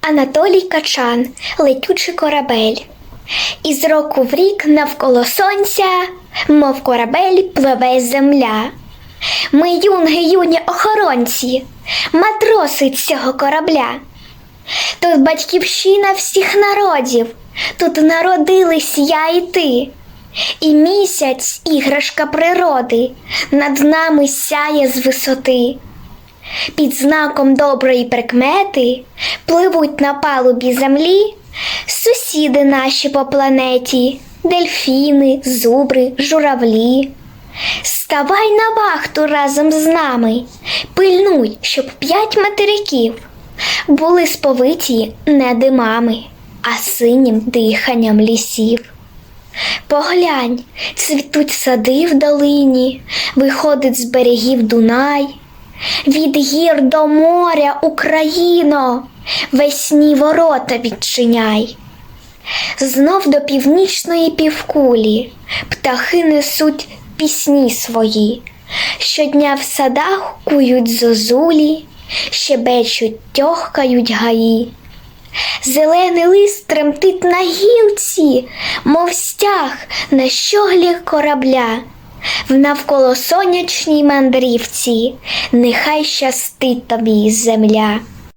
Анатолій Качан, летючий корабель. Із року в рік навколо сонця, мов корабель пливе земля. Ми юнги юні охоронці, матроси цього корабля. Тут батьківщина всіх народів, тут народились я і ти. І місяць, іграшка природи, над нами сяє з висоти. Під знаком доброї прикмети пливуть на палубі землі сусіди наші по планеті, дельфіни, зубри, журавлі. Ставай на вахту разом з нами, пильнуй, щоб п'ять материків були сповиті не димами, а синім диханням лісів. Поглянь, цвітуть сади в долині, виходить з берегів Дунай. Від гір до моря, Україно, весні ворота відчиняй. Знов до північної півкулі птахи несуть пісні свої. Щодня в садах кують зозулі, щебечуть, тьохкають гаї. Зелений лист тремтить на гілці, мов стяг на щоглі корабля. В навколо сонячній мандрівці, нехай щастить тобі земля.